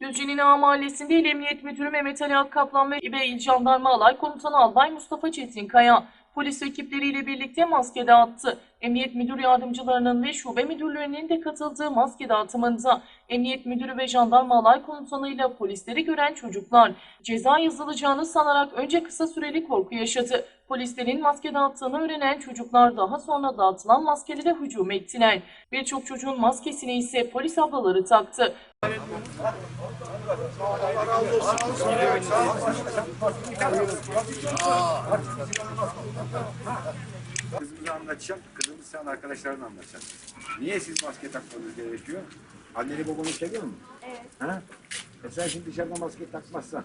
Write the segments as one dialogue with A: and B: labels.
A: Düzce'nin A Mahallesi'nde İl Emniyet Müdürü Mehmet Ali Akkaplan ve İl Jandarma Alay Komutanı Albay Mustafa Çetinkaya polis ekipleriyle birlikte maske dağıttı. Emniyet Müdür Yardımcılarının ve Şube Müdürlerinin de katıldığı maske dağıtımında Emniyet Müdürü ve Jandarma Alay Komutanıyla polisleri gören çocuklar ceza yazılacağını sanarak önce kısa süreli korku yaşadı. Polislerin maske dağıttığını öğrenen çocuklar daha sonra dağıtılan maskelere hücum ettiler. Birçok çocuğun maskesini ise polis ablaları taktı.
B: Kızımıza anlatacağım, kızımız sen arkadaşlarına anlatacak. Niye siz maske takmanız gerekiyor? Anneni babanı seviyor mu? Evet. Ha? E sen şimdi dışarıda maske takmazsan,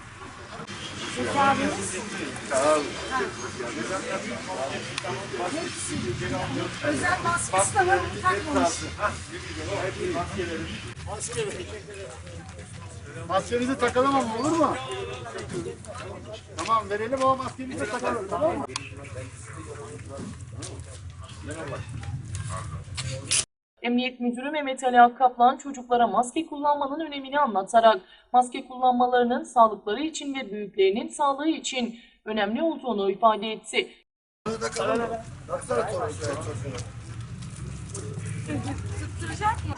C: Özel maskesi de var, takmamış.
D: Maskenizi takalım ama olur mu? Tamam verelim ama maskenizi de takalım tamam mı?
A: Emniyet Müdürü Mehmet Ali Akkaplan çocuklara maske kullanmanın önemini anlatarak maske kullanmalarının sağlıkları için ve büyüklerinin sağlığı için önemli olduğunu ifade etti.
C: Tutturacak mı?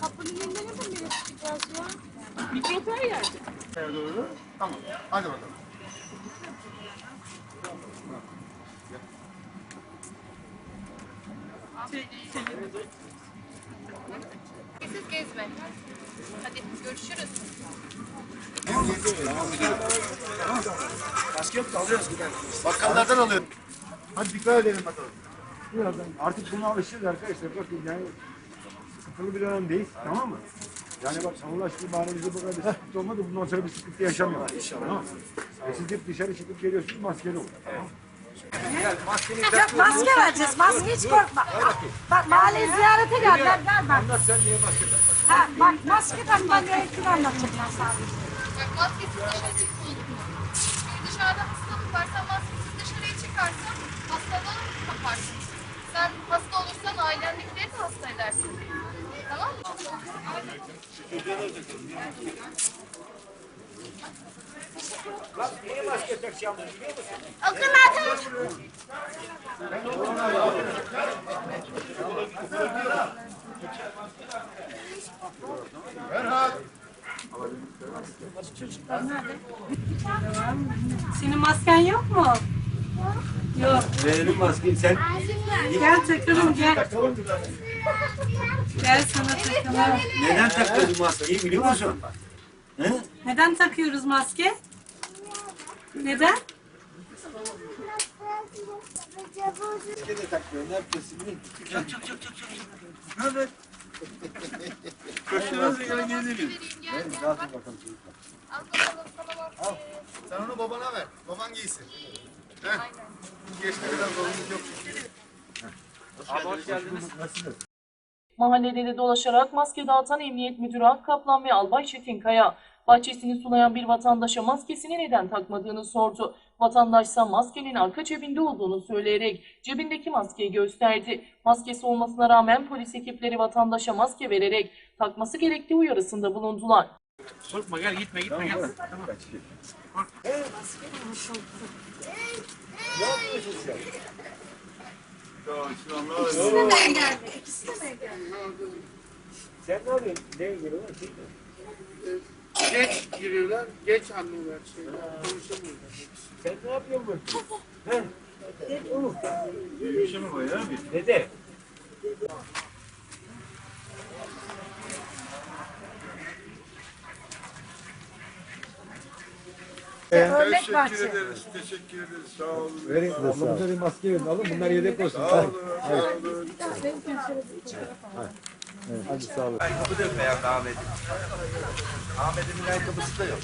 C: Kapının önünde ne zaman çıkacağız ya? Mikrofon yerde.
D: Şuraya doğru. Tamam. Hadi bakalım.
E: Siz gezme. Hadi görüşürüz.
D: Bakkallardan alıyorum. Hadi dikkat edelim bakalım.
B: Birazdan artık buna alışırız arkadaşlar. Bakın yani sıkıntılı bir dönemdeyiz. Tamam mı? Yani bak savunlaştığı bahanemize bu kadar bir sıkıntı olmadı. Bundan sonra bir sıkıntı yaşamayalım. İnşallah. Tamam. E siz hep dışarı çıkıp geliyorsunuz maskeli olun. Tamam.
C: Yok maske vereceğiz, maske hiç korkma. Bak, bak mahalleye ziyarete gel, gel, bak.
B: Anlat sen niye maske takmadın?
C: Ha, bak maske takman gerektiğini anlatacağım ben sana.
E: Bak maskesiz dışarı çıkma olur mu? Şimdi dışarıda hastalık varsa maskesiz dışarıya çıkarsan hastalığı kaparsın. Sen hasta olursan ailendekileri de hasta edersin. Tamam mı?
B: Bak niye maske takacağım biliyor musun?
E: Akın atın.
C: Senin masken yok mu? Yok.
B: Verelim maskeyi sen.
C: Gel takalım gel. Gel sana takalım.
B: Neden takmadın maskeyi biliyor musun? He?
C: Neden takıyoruz maske? Neden?
B: Maske de takmıyor. Ne yapıyorsun? Çok çok çok çok. Ne haber?
D: Koşuyoruz ya gelelim.
E: Vereyim gel
B: Verin
E: gel
B: dağıtın
E: bak.
B: bakalım.
D: Sen onu babana ver. Baban giysin. Heh. Geçti
A: dolaşarak maske dağıtan Emniyet Müdürü Akkaplan ve Albay Çetinkaya bahçesini sulayan bir vatandaşa maskesini neden takmadığını sordu. Vatandaşsa maskenin arka cebinde olduğunu söyleyerek cebindeki maskeyi gösterdi. Maskesi olmasına rağmen polis ekipleri vatandaşa maske vererek takması gerektiği uyarısında bulundular.
D: Korkma gel gitme gitme gel.
B: Ne yapıyorsun sen?
C: İkisine geldi. İkisine geldi.
B: Sen ne yapıyorsun? Ne geliyorsun?
D: Geç giriyorlar, geç anlıyorlar. Şey, konuşamıyorlar.
B: Sen ne yapıyorsun bakayım? He? Oğlum.
F: Bir şey mi var ya abi?
B: Dede.
C: Örnek bahçe.
D: ederiz, teşekkür ederiz. Sağ olun.
B: Verin. Ablamıza bir maske verin. Alın bunlar yedek olsun.
D: Sağ olun. Sağ olun.
B: Hadi sağ olun.
G: Ayakkabı da yok ayağında Ahmet. Ahmet'in ayakkabısı da yok.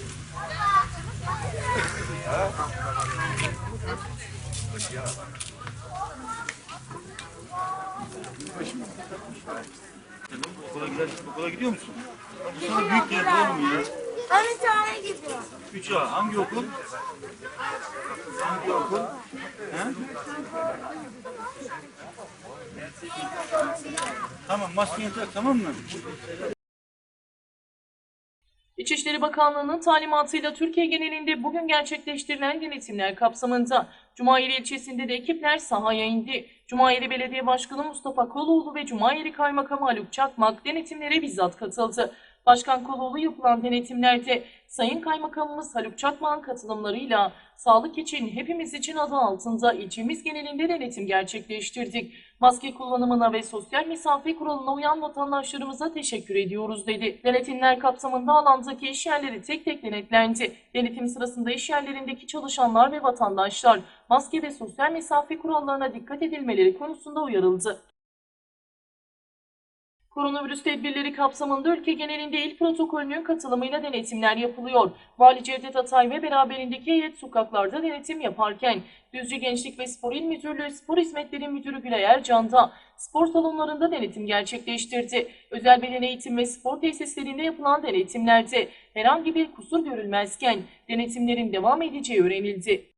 F: Okula gider, okula gidiyor musun? Bu sana büyük gelir oğlum ya.
C: Hani tane gidiyor.
F: 3 A. Hangi okul? Hangi okul? He? Tamam maskeni tak tamam mı?
A: İçişleri Bakanlığı'nın talimatıyla Türkiye genelinde bugün gerçekleştirilen denetimler kapsamında Cumayeri ilçesinde de ekipler sahaya indi. Cumayeri Belediye Başkanı Mustafa Koloğlu ve Cumayeri Kaymakamı Haluk Çakmak denetimlere bizzat katıldı. Başkan Koloğlu yapılan denetimlerde Sayın Kaymakamımız Haluk Çakmak'ın katılımlarıyla sağlık için hepimiz için adı altında ilçemiz genelinde denetim gerçekleştirdik. Maske kullanımına ve sosyal mesafe kuralına uyan vatandaşlarımıza teşekkür ediyoruz dedi. Denetimler kapsamında alandaki iş yerleri tek tek denetlendi. Denetim sırasında iş yerlerindeki çalışanlar ve vatandaşlar maske ve sosyal mesafe kurallarına dikkat edilmeleri konusunda uyarıldı. Koronavirüs tedbirleri kapsamında ülke genelinde il protokolünün katılımıyla denetimler yapılıyor. Vali Cevdet Atay ve beraberindeki heyet sokaklarda denetim yaparken Düzce Gençlik ve Spor İl Müdürlüğü Spor Hizmetleri Müdürü Gülay Ercan da spor salonlarında denetim gerçekleştirdi. Özel beden eğitim ve spor tesislerinde yapılan denetimlerde herhangi bir kusur görülmezken denetimlerin devam edeceği öğrenildi.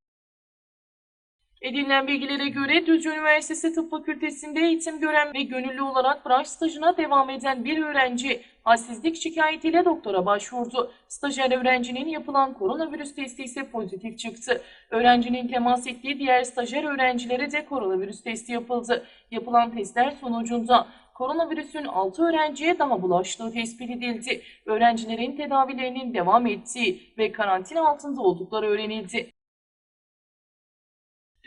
A: Edinilen bilgilere göre Düzce Üniversitesi Tıp Fakültesi'nde eğitim gören ve gönüllü olarak branş stajına devam eden bir öğrenci halsizlik şikayetiyle doktora başvurdu. Stajyer öğrencinin yapılan koronavirüs testi ise pozitif çıktı. Öğrencinin temas ettiği diğer stajyer öğrencilere de koronavirüs testi yapıldı. Yapılan testler sonucunda koronavirüsün 6 öğrenciye daha bulaştığı tespit edildi. Öğrencilerin tedavilerinin devam ettiği ve karantina altında oldukları öğrenildi.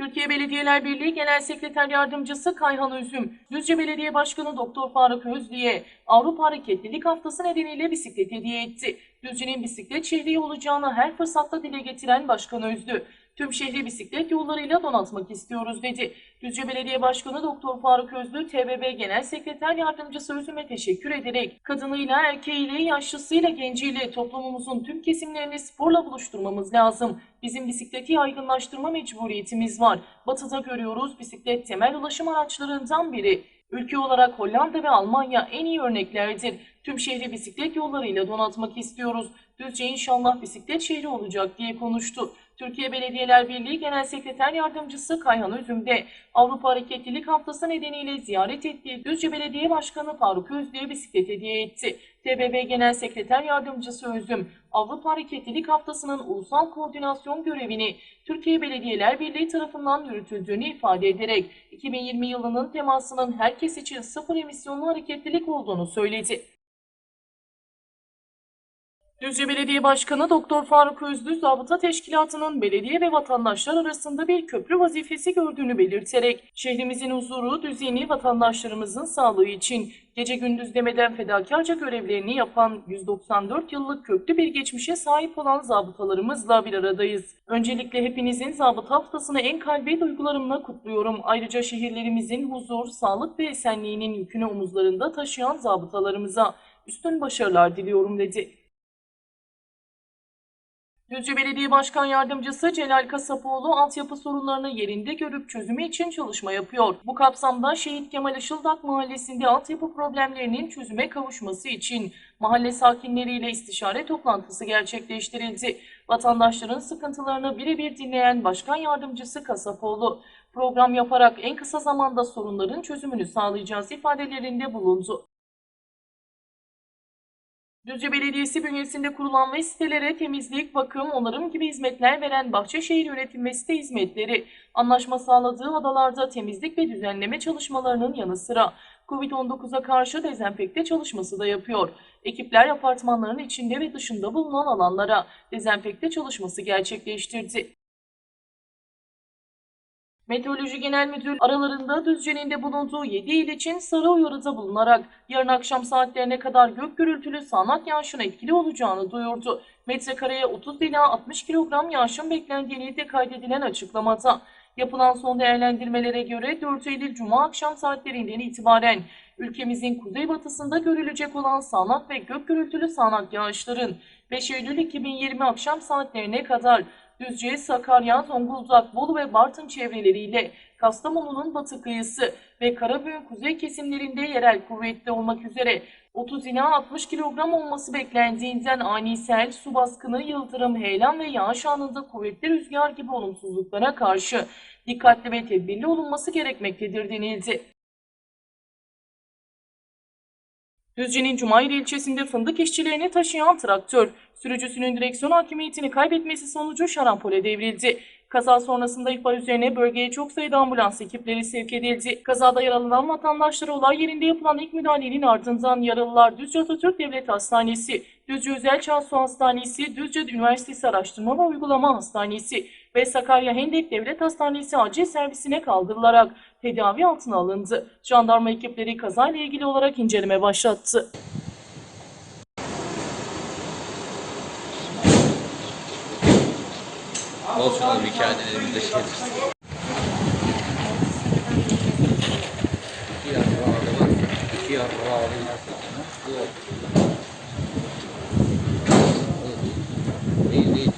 A: Türkiye Belediyeler Birliği Genel Sekreter Yardımcısı Kayhan Üzüm, Düzce Belediye Başkanı Doktor Faruk Özlü'ye Avrupa Hareketlilik Haftası nedeniyle bisiklet hediye etti. Düzce'nin bisiklet şehri olacağını her fırsatta dile getiren Başkan Özlü, tüm şehri bisiklet yollarıyla donatmak istiyoruz dedi. Düzce Belediye Başkanı Doktor Faruk Özlü, TBB Genel Sekreter Yardımcısı Üzüm'e teşekkür ederek kadınıyla, erkeğiyle, yaşlısıyla, genciyle toplumumuzun tüm kesimlerini sporla buluşturmamız lazım. Bizim bisikleti yaygınlaştırma mecburiyetimiz var. Batı'da görüyoruz bisiklet temel ulaşım araçlarından biri. Ülke olarak Hollanda ve Almanya en iyi örneklerdir. Tüm şehri bisiklet yollarıyla donatmak istiyoruz. Düzce inşallah bisiklet şehri olacak diye konuştu. Türkiye Belediyeler Birliği Genel Sekreter Yardımcısı Kayhan Üzüm de Avrupa Hareketlilik Haftası nedeniyle ziyaret ettiği Düzce Belediye Başkanı Faruk Özlü'ye bisiklet hediye etti. TBB Genel Sekreter Yardımcısı Özüm, Avrupa Hareketlilik Haftası'nın ulusal koordinasyon görevini Türkiye Belediyeler Birliği tarafından yürütüldüğünü ifade ederek 2020 yılının temasının herkes için sıfır emisyonlu hareketlilik olduğunu söyledi. Düzce Belediye Başkanı Doktor Faruk Özlü, Zabıta Teşkilatı'nın belediye ve vatandaşlar arasında bir köprü vazifesi gördüğünü belirterek, şehrimizin huzuru, düzeni, vatandaşlarımızın sağlığı için gece gündüz demeden fedakarca görevlerini yapan 194 yıllık köklü bir geçmişe sahip olan zabıtalarımızla bir aradayız. Öncelikle hepinizin zabıta haftasını en kalbi duygularımla kutluyorum. Ayrıca şehirlerimizin huzur, sağlık ve esenliğinin yükünü omuzlarında taşıyan zabıtalarımıza üstün başarılar diliyorum dedi. Düzce Belediye Başkan Yardımcısı Celal Kasapoğlu altyapı sorunlarını yerinde görüp çözümü için çalışma yapıyor. Bu kapsamda Şehit Kemal Işıldak Mahallesi'nde altyapı problemlerinin çözüme kavuşması için mahalle sakinleriyle istişare toplantısı gerçekleştirildi. Vatandaşların sıkıntılarını birebir dinleyen Başkan Yardımcısı Kasapoğlu, program yaparak en kısa zamanda sorunların çözümünü sağlayacağız ifadelerinde bulundu. Düzce Belediyesi bünyesinde kurulan ve sitelere temizlik, bakım, onarım gibi hizmetler veren Bahçeşehir Yönetim ve Site Hizmetleri, anlaşma sağladığı adalarda temizlik ve düzenleme çalışmalarının yanı sıra COVID-19'a karşı dezenfekte çalışması da yapıyor. Ekipler apartmanların içinde ve dışında bulunan alanlara dezenfekte çalışması gerçekleştirdi. Meteoroloji Genel Müdür aralarında Düzce'nin bulunduğu 7 il için sarı uyarıda bulunarak yarın akşam saatlerine kadar gök gürültülü sağanak yağışın etkili olacağını duyurdu. Metrekareye 30 ila 60 kilogram yağışın beklendiğini de kaydedilen açıklamada. Yapılan son değerlendirmelere göre 4 Eylül Cuma akşam saatlerinden itibaren ülkemizin kuzeybatısında görülecek olan sağanak ve gök gürültülü sağanak yağışların 5 Eylül 2020 akşam saatlerine kadar Düzce, Sakarya, Zonguldak, Bolu ve Bartın çevreleriyle Kastamonu'nun batı kıyısı ve Karabük'ün kuzey kesimlerinde yerel kuvvetli olmak üzere 30 ila 60 kilogram olması beklendiğinden ani sel, su baskını, yıldırım, heyelan ve yağış anında kuvvetli rüzgar gibi olumsuzluklara karşı dikkatli ve tedbirli olunması gerekmektedir denildi. Düzce'nin Cumayr ilçesinde fındık işçilerini taşıyan traktör, sürücüsünün direksiyon hakimiyetini kaybetmesi sonucu şarampole devrildi. Kaza sonrasında ihbar üzerine bölgeye çok sayıda ambulans ekipleri sevk edildi. Kazada yaralanan vatandaşlara olay yerinde yapılan ilk müdahalenin ardından yaralılar Düzce Atatürk Devlet Hastanesi, Düzce Özel Çağsu Hastanesi, Düzce Üniversitesi Araştırma ve Uygulama Hastanesi ve Sakarya Hendek Devlet Hastanesi acil servisine kaldırılarak tedavi altına alındı. Jandarma ekipleri kazayla ilgili olarak inceleme başlattı.
G: Olsun oğlum hikayenin elimizde şey. İki yargı ağrı var. İki yargı ağrı var. Değil değil.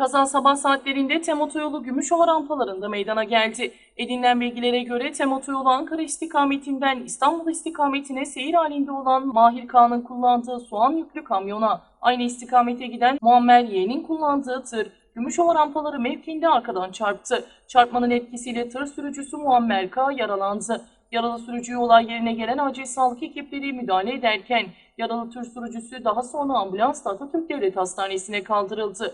A: Kaza sabah saatlerinde Tem Otoyolu Gümüşova rampalarında meydana geldi. Edinilen bilgilere göre Tem Otoyolu Ankara istikametinden İstanbul istikametine seyir halinde olan Mahir Kağan'ın kullandığı soğan yüklü kamyona, aynı istikamete giden Muammer Y'nin kullandığı tır, Gümüşova rampaları mevkiinde arkadan çarptı. Çarpmanın etkisiyle tır sürücüsü Muammer K. yaralandı. Yaralı sürücüye olay yerine gelen acil sağlık ekipleri müdahale ederken yaralı tır sürücüsü daha sonra ambulansla Atatürk Devlet Hastanesi'ne kaldırıldı.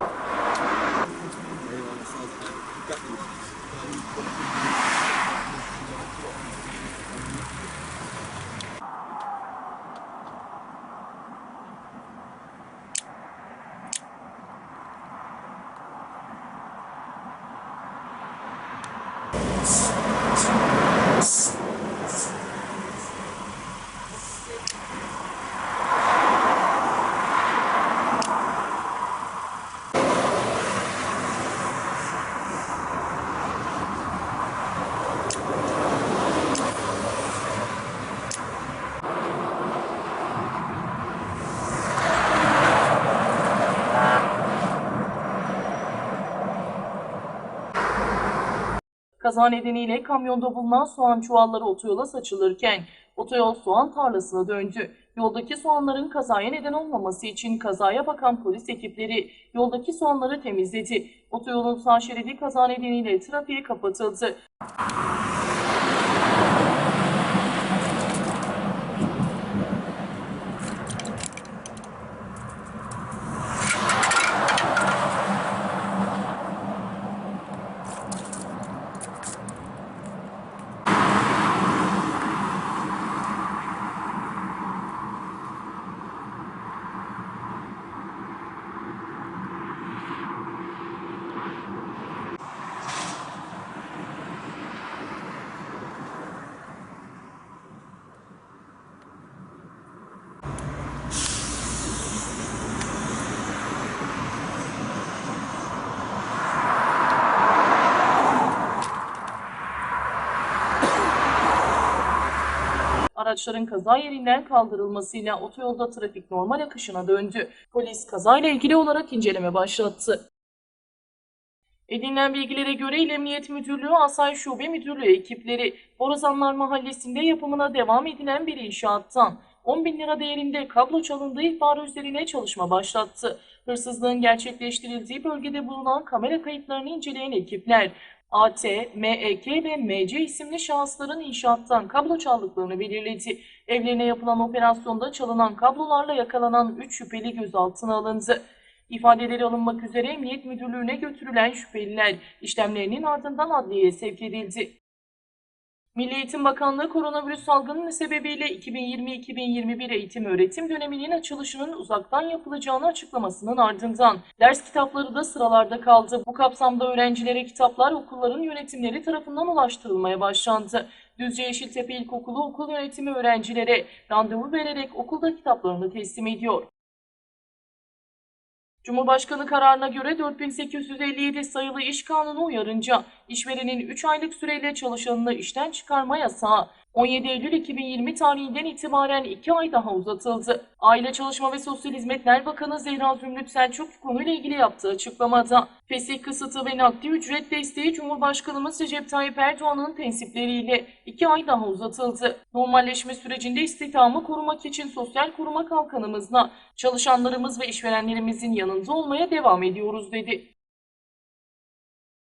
A: Kaza nedeniyle kamyonda bulunan soğan çuvalları otoyola saçılırken otoyol soğan tarlasına döndü. Yoldaki soğanların kazaya neden olmaması için kazaya bakan polis ekipleri yoldaki soğanları temizledi. Otoyolun sağ şeridi kaza nedeniyle trafiğe kapatıldı. Araçların kaza yerinden kaldırılmasıyla otoyolda trafik normal akışına döndü. Polis kazayla ilgili olarak inceleme başlattı. Edinilen bilgilere göre İl Emniyet Müdürlüğü Asayiş Şube Müdürlüğü ekipleri Borazanlar Mahallesi'nde yapımına devam edilen bir inşaattan 10 bin lira değerinde kablo çalındığı ihbarı üzerine çalışma başlattı. Hırsızlığın gerçekleştirildiği bölgede bulunan kamera kayıtlarını inceleyen ekipler AT, MEK ve MC isimli şahısların inşaattan kablo çaldıklarını belirledi. Evlerine yapılan operasyonda çalınan kablolarla yakalanan 3 şüpheli gözaltına alındı. İfadeleri alınmak üzere Emniyet Müdürlüğü'ne götürülen şüpheliler işlemlerinin ardından adliyeye sevk edildi. Milli Eğitim Bakanlığı koronavirüs salgını sebebiyle 2020-2021 eğitim öğretim döneminin açılışının uzaktan yapılacağını açıklamasının ardından ders kitapları da sıralarda kaldı. Bu kapsamda öğrencilere kitaplar okulların yönetimleri tarafından ulaştırılmaya başlandı. Düzce Yeşiltepe İlkokulu okul yönetimi öğrencilere randevu vererek okulda kitaplarını teslim ediyor. Cumhurbaşkanı kararına göre 4857 sayılı iş kanunu uyarınca işverenin 3 aylık süreyle çalışanını işten çıkarma yasağı 17 Eylül 2020 tarihinden itibaren 2 ay daha uzatıldı. Aile Çalışma ve Sosyal Hizmetler Bakanı Zehra Zümrüt Selçuk konuyla ilgili yaptığı açıklamada fesih kısıtı ve nakdi ücret desteği Cumhurbaşkanımız Recep Tayyip Erdoğan'ın tensipleriyle 2 ay daha uzatıldı. Normalleşme sürecinde istihdamı korumak için Sosyal Koruma Kalkanımızla çalışanlarımız ve işverenlerimizin yanında olmaya devam ediyoruz dedi.